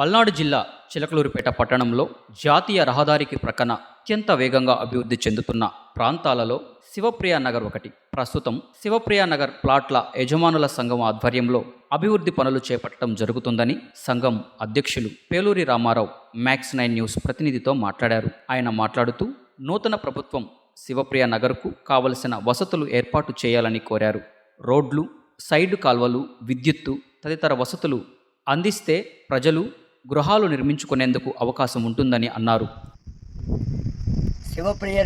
పల్నాడు జిల్లా చిలకలూరిపేట పట్టణంలో జాతీయ రహదారికి ప్రక్కన అత్యంత వేగంగా అభివృద్ధి చెందుతున్న ప్రాంతాలలో శివప్రియ నగర్ ఒకటి. ప్రస్తుతం శివప్రియ నగర్ ప్లాట్ల యజమానుల సంఘం ఆధ్వర్యంలో అభివృద్ధి పనులు చేపట్టడం జరుగుతుందని సంఘం అధ్యక్షులు Peluri Ramarao max nine news ప్రతినిధితో మాట్లాడారు. ఆయన మాట్లాడుతూ నూతన ప్రభుత్వం శివప్రియ నగర్కు కావలసిన వసతులు ఏర్పాటు చేయాలని కోరారు. రోడ్లు సైడ్ కాల్వలు విద్యుత్తు తదితర వసతులు అందిస్తే ప్రజలు గృహాలు నిర్మించుకునేందుకు అవకాశం ఉంటుందని అన్నారు. శివప్రియ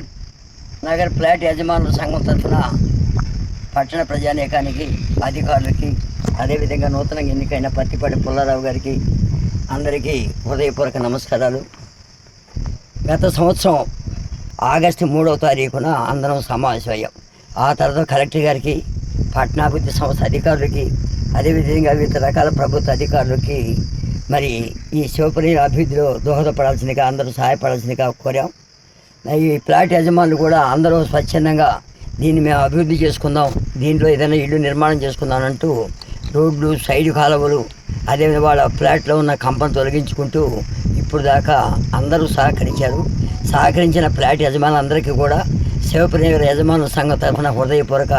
నగర్ ఫ్లాట్ యజమానుల సంఘం తరఫున పట్టణ ప్రజానీకానికి అధికారులకి అదేవిధంగా నూతనంగా ఎన్నికైన పత్తిపాటి పుల్లారావు గారికి అందరికీ హృదయపూర్వక నమస్కారాలు. గత సంవత్సరం ఆగస్టు మూడవ తారీఖున అందరం సమావేశమయ్యాం. ఆ తర్వాత కలెక్టర్ గారికి పట్టణాభివృద్ధి సంస్థ అధికారులకి అదేవిధంగా వివిధ రకాల ప్రభుత్వ అధికారులకి మరి ఈ శివప్రియ అభివృద్ధిలో దోహదపడాల్సిందిగా అందరూ సహాయపడాల్సిందిగా కోరాం. ఈ ప్లాట్ యజమానులు కూడా అందరూ స్వచ్ఛందంగా దీన్ని మేము అభివృద్ధి చేసుకుందాం దీంట్లో ఏదైనా ఇల్లు నిర్మాణం చేసుకుందాం అంటూ రోడ్లు సైడ్ కాలువలు అదేవిధంగా వాళ్ళ ఫ్లాట్లో ఉన్న కంపను తొలగించుకుంటూ ఇప్పుడు దాకా అందరూ సహకరించారు. సహకరించిన ఫ్లాట్ యజమానులందరికీ కూడా శివప్రియ యజమానుల సంఘం తరఫున హృదయపూర్వక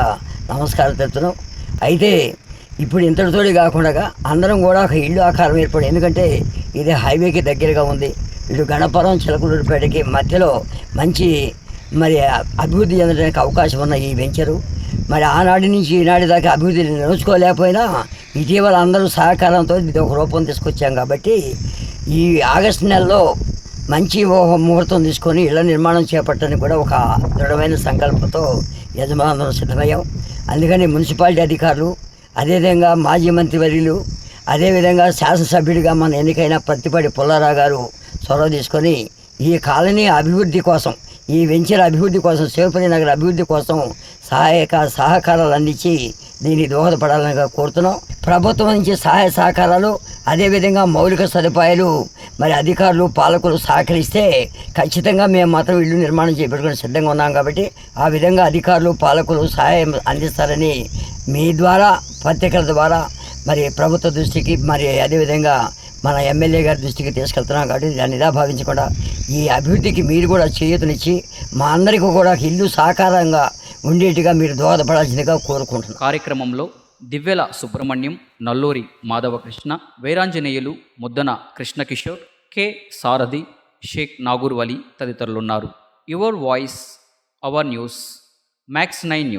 నమస్కారం తెస్తున్నాం అయితే ఇప్పుడు ఇంతటితోటి కాకుండా అందరం కూడా ఒక ఇల్లు ఆకారం ఏర్పడి ఎందుకంటే ఇది హైవేకి దగ్గరగా ఉంది. ఇటు గణపురం చిలకలూరుపేటకి మధ్యలో మంచి మరి అభివృద్ధి చెందడానికి అవకాశం ఉన్న ఈ వెంచరు. మరి ఆనాటి నుంచి ఈనాటి దాకా అభివృద్ధి నిలుచుకోలేకపోయినా ఇటీవల అందరూ సహకారంతో ఇది ఒక రూపం తీసుకొచ్చాం కాబట్టి ఈ ఆగస్టు నెలలో మంచి ముహూర్తం తీసుకొని ఇళ్ళ నిర్మాణం చేపట్టడానికి కూడా ఒక దృఢమైన సంకల్పంతో యజమానులు సిద్ధమయ్యాం. అందుకని మున్సిపాలిటీ అధికారులు అదేవిధంగా మాజీ మంత్రివర్యులు అదేవిధంగా శాసనసభ్యుడిగా మన ఎన్నికైన పత్తిపాటి పుల్లారావు గారు చొరవ తీసుకొని ఈ కాలనీ అభివృద్ధి కోసం ఈ వెంచర్ అభివృద్ధి కోసం శివపల్లి నగర్ అభివృద్ధి కోసం సహాయక సహకారాలు అందించి దీనికి దోహదపడాలని కోరుతున్నాం. ప్రభుత్వం నుంచి సహాయ సహకారాలు అదేవిధంగా మౌలిక సదుపాయాలు మరి అధికారులు పాలకులు సహకరిస్తే ఖచ్చితంగా మేము మాత్రం ఇల్లు నిర్మాణం చేపట్టుకుని సిద్ధంగా ఉన్నాం కాబట్టి ఆ విధంగా అధికారులు పాలకులు సహాయం అందిస్తారని మీ ద్వారా పత్రికల ద్వారా మరి ప్రభుత్వ దృష్టికి మరి అదేవిధంగా మన ఎమ్మెల్యే గారి దృష్టికి తీసుకెళ్తున్నాం కాబట్టి దాన్ని ఇలా భావించకుండా ఈ అభివృద్ధికి మీరు కూడా చేయూతనిచ్చి మా అందరికీ కూడా ఇల్లు సహకారంగా ఉండేట్టుగా మీరు దోహదపడాల్సిందిగా కోరుకుంటున్నాను. కార్యక్రమంలో Divyala Subrahmanyam Nalluri Madhavakrishna Veeranjaneyulu Muddana Krishnakishore K Sarathi Sheikh Nagur Vali తదితరులున్నారు. Your voice our news max nine news.